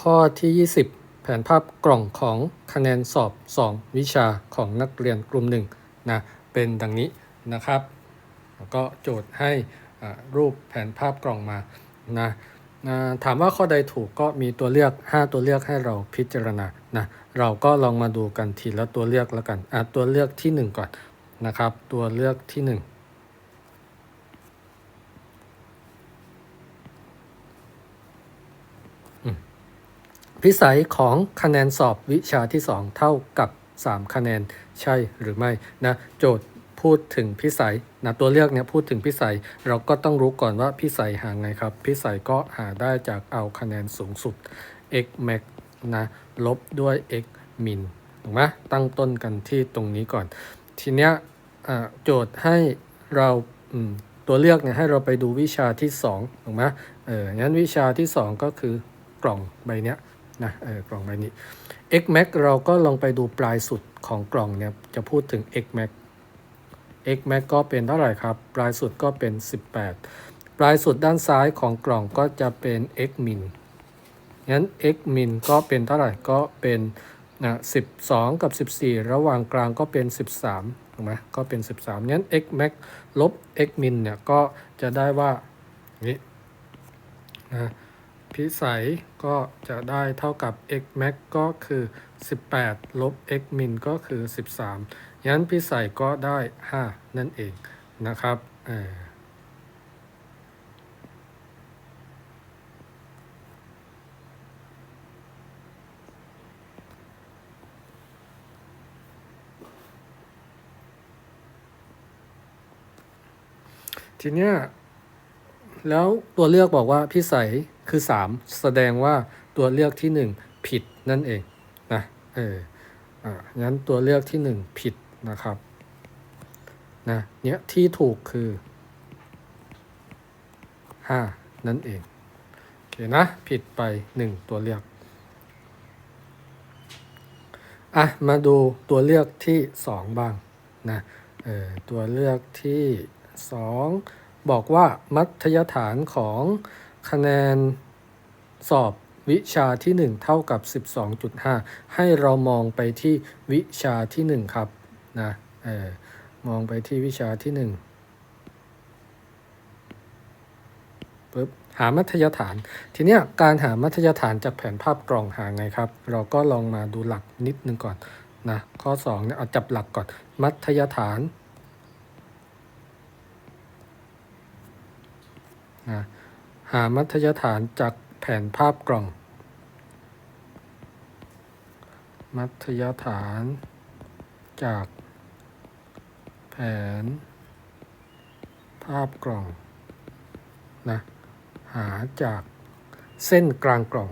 ข้อที่ 20 แผนภาพกล่องของคะแนนสอบ 2 วิชาของนักเรียนกลุ่มหนึ่งนะเป็นดังนี้นะครับ แล้วก็โจทย์ให้รูปแผนภาพกล่องมานะถามว่าข้อใดถูกก็มีตัวเลือก 5 ตัวเลือกให้เราพิจารณานะเราก็ลองมาดูกันทีละตัวเลือกแล้วกันตัวเลือกทีหนึ่1 ก่อนนะครับ ตัวเลือกที่ 1 พิสัยของคะแนนสอบวิชาที่ 2 เท่ากับ 3 คะแนนใช่หรือไม่นะโจทย์พูดถึงพิสัยนะตัวเลือกเนี่ยพูดถึงพิสัยเราก็ต้องรู้ก่อนว่าพิสัยหาไงครับ พิสัยก็หาได้จากเอาคะแนนสูงสุด x max นะลบด้วย x min ถูกไหมตั้งต้นกันที่ตรงนี้ก่อน ทีเนี้ยอ่าโจทย์ให้เราตัวเลือกเนี่ยให้เราไปดูวิชาที่2ถูกไหมเอองั้นวิชาที่ 2 ก็คือกล่องใบเนี้ย นะเออกล่องใบนี้ x max เราก็ลองไปดูปลายสุดของกล่องเนี่ยจะพูดถึง x max x max ก็เป็นเท่าไหร่ครับ ปลายสุดก็เป็น 18 ปลายสุดด้านซ้ายของกล่องก็จะเป็น x min งั้น x min ก็เป็นเท่าไหร่ก็เป็นนะ12 กับ 14 ระหว่างกลางก็เป็น 13ถูกไหมก็เป็น 13งั้น x max ลบ x min เนี่ยก็จะได้ว่านี่นะ พิสัยก็จะได้เท่ากับ x max ก็คือ 18 ลบ x min ก็คือ 13งั้นพิสัยก็ได้ 5 นั่นเองนะครับทีเนี้ย แล้วตัวเลือกบอกว่าพิสัยคือ 3 แสดงว่าตัวเลือกที่ 1 ผิดนั่นเองนะเอออ่างั้นตัวเลือกที่ 1 ผิดนะครับนะเนี้ยที่ถูกคือ 5 นั่นเองโอเคนะผิดไป 1 ตัวเลือกอะมาดูตัวเลือกที่ 2 บ้างนะเออตัวเลือกที่ 2 บอกว่ามัธยฐานของคะแนนสอบวิชาที่ 1 เท่ากับ 12.5 ให้เรามองไปที่วิชาที่ 1 ครับนะเออมองไปที่วิชาที่1ปึ๊บหามัธยฐาน ทีเนี้ยการหามัธยฐานจากแผนภาพกล่องหาไงครับ เราก็ลองมาดูหลักนิดนึงก่อนนะข้อ2เนี่ยเอาจับหลักก่อนมัธยฐาน นะหามัธยฐานจากแผนภาพกล่อง มัธยฐานจากแผน ภาพกล่องนะหาจากเส้นกลางกล่อง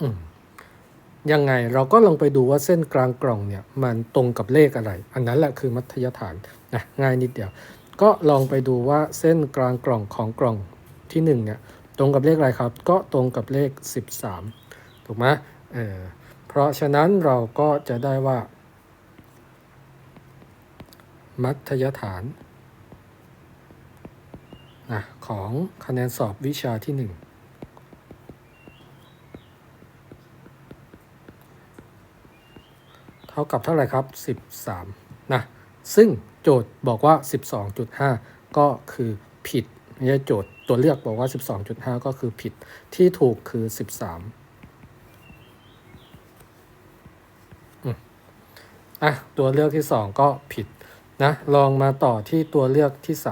อืมยังไงเราก็ลองไปดูว่าเส้นกลางกล่องเนี่ย มันตรงกับเลขอะไร อันนั้นแหละคือมัธยฐาน นะง่ายนิดเดียว ก็ลองไปดูว่าเส้นกลางกล่องของกล่องที่1เนี่ยตรงกับเลขอะไรครับ ก็ตรงกับเลข 13 ถูกไหมเออเพราะฉะนั้นเราก็จะได้ว่า มัธยฐานนะของคะแนนสอบวิชาที่ 1เท่ากับเท่าไหร่ครับ 13 นะ ซึ่ง โจทย์บอกว่า 12.5 ก็คือผิดไม่ใช่โจทย์ตัวเลือกบอกว่า 12.5 ก็คือผิดที่ถูกคือ 13อืมอะตัวเลือกที่ 2 ก็ผิดนะลองมาต่อที่ตัวเลือกที่ 3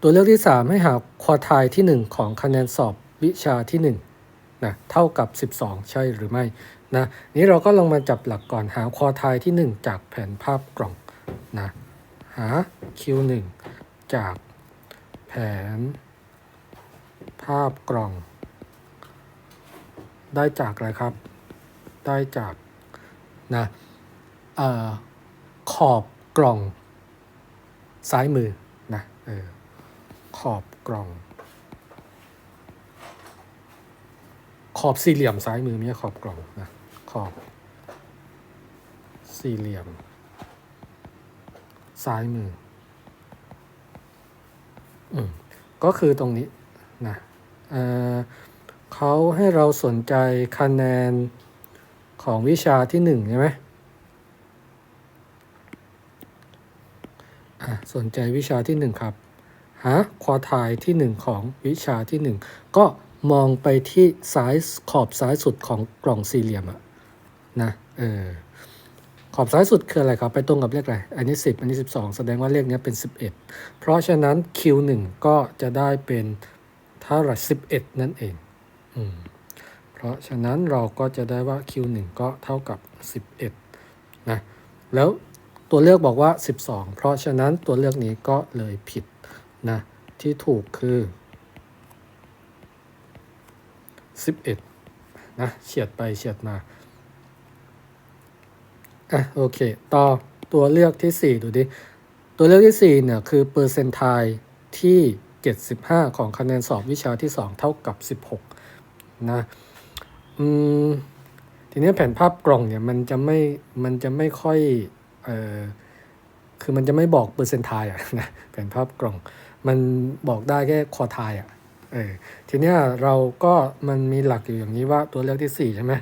ตัวเลือกที่ 3 ให้หาควอไทที่ 1 ของคะแนนสอบวิชาที่ 1 นะเท่ากับ 12 ใช่หรือไม่นะนี้เราก็ลองมาจับหลักก่อนหาคอทายที่ 1 จากแผนภาพกล่องนะหา Q1 จากแผน ภาพกล่อง ได้จากอะไรครับ ได้จากนะเอ่อขอบกล่องซ้ายมือนะเออขอบกล่อง อบสี่เหลี่ยมซ้ายมือม่ใช่ขอบกล่องนะขอบ สี่เหลี่ยม ซ้ายมือ อืมก็คือตรงนี้นะเออเขาให้เราสนใจคะแนนของวิชาที่หนึ่งใช่ไหมอะสนใจวิชาที่หนึ่งครับ หาควอทายที่หนึ่งของวิชาที่หนึ่งก็ มองไปที่ซ้ายขอบซ้ายสุดของกล่องสี่เหลี่ยมอะนะเออขอบซ้ายสุดคืออะไรครับ ไปตรงกับเลขอะไร อันนี้ 10 อันนี้ 12 แสดงว่าเลขนี้เป็น 11 เพราะฉะนั้น Q1 ก็จะได้เป็นเท่าไหร่11 นั่นเองอืมเพราะฉะนั้นเราก็จะได้ว่า Q1 ก็เท่ากับ 11 นะ แล้วตัวเลือกบอกว่า 12 เพราะฉะนั้นตัวเลือกนี้ก็เลยผิดนะ ที่ถูกคือ 11นะเฉียดไปเฉียดมาอะโอเค ต่อตัวเลือกที่ 4 ดูดิ ตัวเลือกที่ 4 เนี่ย คือเปอร์เซนต์ไทที่ 75 ของคะแนนสอบวิชาที่ 2 เท่ากับ 16 นะอืมทีนี้แผนภาพกล่องเนี่ยมันจะไม่มันจะไม่ค่อยเอ่อคือมันจะไม่บอกเปอร์เซนต์ไทอะนะแผนภาพกล่อง มันบอกได้แค่คอไทยอะ เออทีเนี้ยเราก็มันมีหลักอยู่อย่างนี้ว่าตัวเลือกที่ 4 ใช่ไหม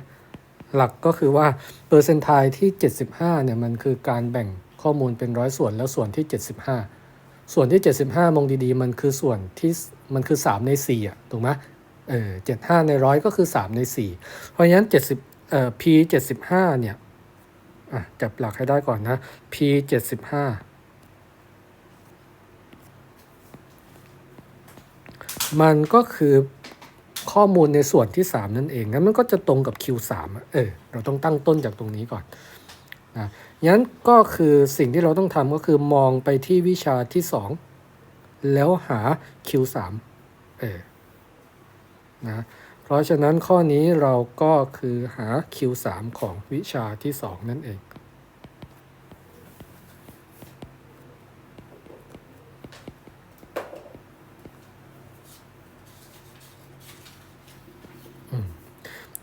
หลักก็คือว่าเปอร์เซนต์ไทที่ 75เนี่ยมันคือการแบ่งข้อมูลเป็นร้อยส่วนแล้วส่วนที่ 75 ส่วนที่ 75 มองดีๆ มันคือส่วนที่มันคือ 3 ใน4อะถูกไหมเออ75ในร้อยก็คือ 3 ใน 4 เพราะฉะนั้น70เอ่อ P 75เนี่ยอะจับหลักให้ได้ก่อนนะ P 75 มันก็คือข้อมูลในส่วนที่ 3 นั่นเองงั้นมันก็จะตรงกับ Q3 เออเราต้องตั้งต้นจากตรงนี้ก่อนนะงั้นก็คือสิ่งที่เราต้องทำก็คือมองไปที่วิชาที่ 2 แล้วหา Q3 เออนะเพราะฉะนั้นข้อนี้เราก็คือหา Q3 ของวิชาที่ 2 นั่นเอง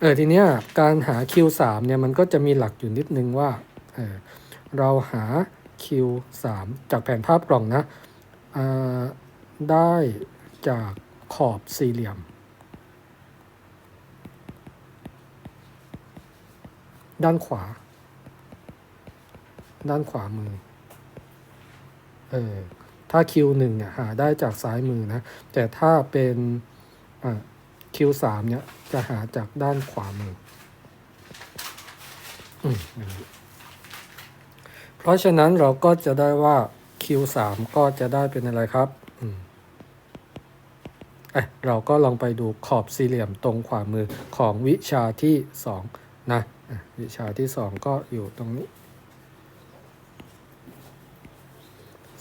เออทีเนี้ยการหา Q3 เนี่ยมันก็จะมีหลักอยู่นิดนึงว่าเออเราหา Q3 จากแผนภาพกล่องนะได้จากขอบสี่เหลี่ยมด้านขวา ด้านขวามือ เออ ถ้า Q1 เนี่ยหาได้จากซ้ายมือนะ แต่ถ้าเป็น อ่า Q3 เนี่ยจะหาจากด้านขวามืออมเพราะฉะนั้นเราก็จะได้ว่า Q3 ก็จะได้เป็นอะไรครับอืมเอ้เราก็ลองไปดูขอบสี่เหลี่ยมตรงขวามือของวิชาที่ 2นะอะวิชาที่ 2 ก็อยู่ตรงนี้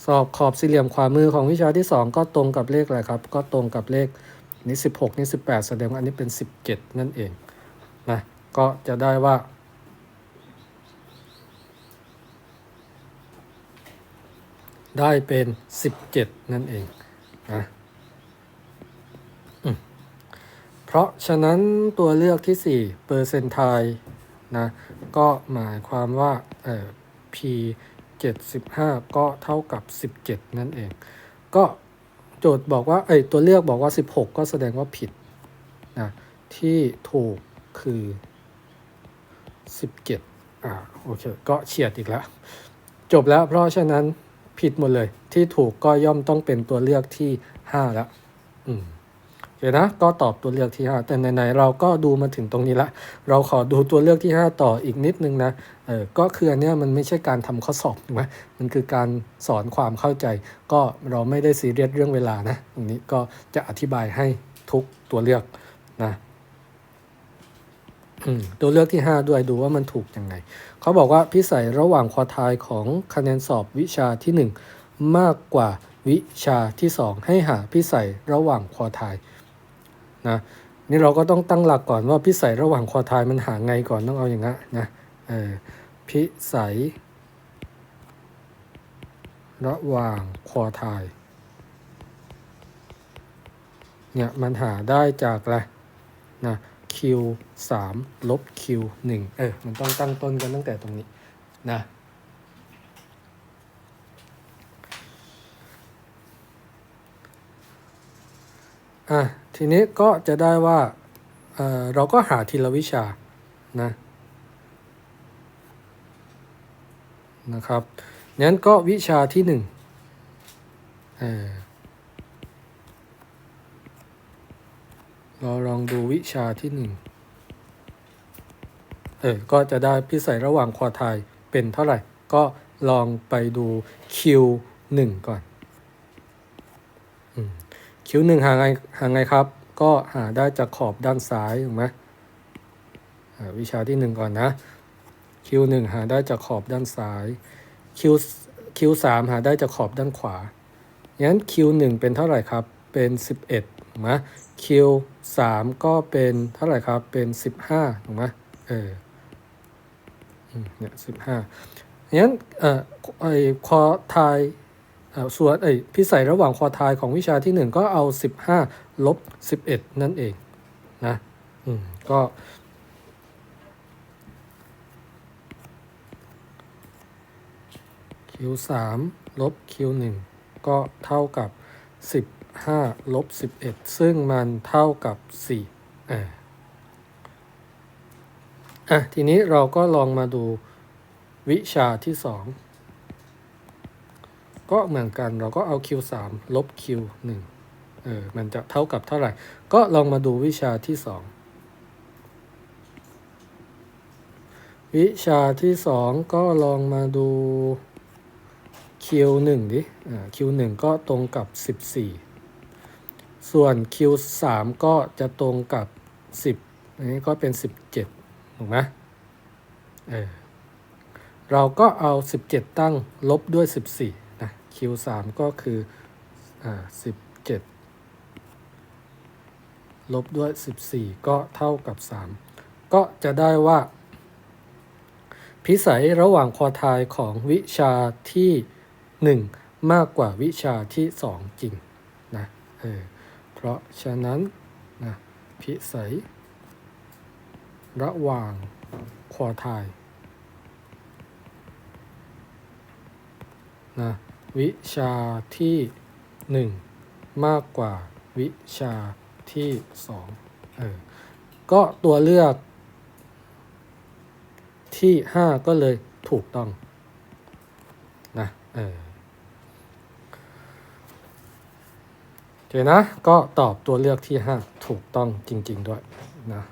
สอบขอบสี่เหลี่ยมขวามือของวิชาที่ 2 ก็ตรงกับเลขอะไรครับ ก็ตรงกับเลข นี่16 นี่18 แสดงว่าอันนี้เป็น 17 นั่นเองนะก็จะได้ว่า ได้เป็น 17 นั่นเองนะเพราะฉะนั้นตัวเลือกที่ 4 เปอร์เซนต์ไทนะก็หมายความว่าเอ่อ P 75 ก็เท่ากับ 17 นั่นเอง ก็ โจทย์บอกว่าไอ้ตัวเลือกบอกว่า 16 ก็แสดงว่าผิดนะที่ถูกคือ 17อ่าโอเคก็เฉียดอีกแล้ว จบแล้วเพราะฉะนั้นผิดหมดเลยที่ถูกก็ย่อมต้องเป็นตัวเลือกที่ 5 แล้ว อืม เคนะก็ตอบตัวเลือกที่ 5 แต่ไหนๆเราก็ดูมาถึงตรงนี้ละ เราขอดูตัวเลือกที่ 5 ต่ออีกนิดนึงนะเออก็คืออันเนี้ยมันไม่ใช่การทำข้อสอบถูกไหมมันคือการสอนความเข้าใจ ก็เราไม่ได้ซีเรียสเรื่องเวลานะตรงนี้ก็จะอธิบายให้ทุกตัวเลือกนะตัวเลือกที่ 5 ด้วยดูว่ามันถูกยังไง เขาบอกว่าพิสัยระหว่างควอทายของคะแนนสอบวิชาที่ 1 มากกว่าวิชาที่ 2 ให้หาพิสัยระหว่างควอทาย นะนี่เราก็ต้องตั้งหลักก่อนว่าพิสัยระหว่างควอไทายมันหาไงก่อนต้องเอาอย่างนั้นนะเออพิสัย ระหว่างควอไทายเนี่ยมันหาได้จากอะไรนะ q 3ลบ q 1เออ มันต้องตั้งต้นกันตั้งแต่ตรงนี้นะ อะทีนี้ก็จะได้ว่าเเราก็หาทีละวิชานะนะครับงั้นก็วิชาที่หนึ่งเเราลองดูวิชาที่หนึ่งเออ ก็จะได้พิสัยระหว่างควอไทยเป็นเท่าไหร่ ก็ลองไปดู Q1 ก่อน คิวหนึ่งหาไงหาไงครับ ก็หาได้จากขอบด้านซ้ายถูกไหมวิชาที่หนึ่งก่อนนะ คิวหนึ่งหาได้จากขอบด้านซ้าย คิวคิวสามหาได้จากขอบด้านขวางั้นคิวหนึ่งเป็นเท่าไหร่ครับ เป็นสิบเอ็ดถูกไหมคิวสามก็เป็นเท่าไหร่ครับ เป็นสิบห้าถูกไหมเออเนี่ยสิบห้างั้นเอ่อไอ้คอไทย ส่วนเอ้ยพิสัยระหว่างควอไทายของวิชาที่ 1 ก็เอา 15 ลบ 11 นั่นเองนะอืมก็ Q3 ลบ Q1 ก็เท่ากับ 15 ลบ 11 ซึ่งมันเท่ากับ4อ่าอะ ทีนี้เราก็ลองมาดูวิชาที่ 2 ก็เหมือนกันเราก็เอา q 3 ลบ q 1 เออมันจะเท่ากับเท่าไหร่ ก็ลองมาดูวิชาที่ 2 วิชาที่ 2 ก็ลองมาดู q 1 ดิอ่า q 1 ก็ตรงกับ 14 ส่วน q 3 ก็จะตรงกับ 10อันนี้ก็เป็น 17ถูกไหมเออเราก็เอา 17 ตั้งลบด้วย 14 Q 3 ก็คืออ่า17 ลบด้วย 14 ก็เท่ากับ 3 ก็จะได้ว่า พิสัยระหว่างควอไทายของวิชาที่ 1 มากกว่าวิชาที่ 2 จริงนะเออเพราะฉะนั้นนะพิสัย ระหว่างควอไทายนะ วิชาที่1มากกว่าวิชาที่2เออ ก็ตัวเลือกที่5ก็เลยถูกต้องนะเออโอเคนะ ก็ตอบตัวเลือกที่5ถูกต้องจริง ๆ ด้วยนะ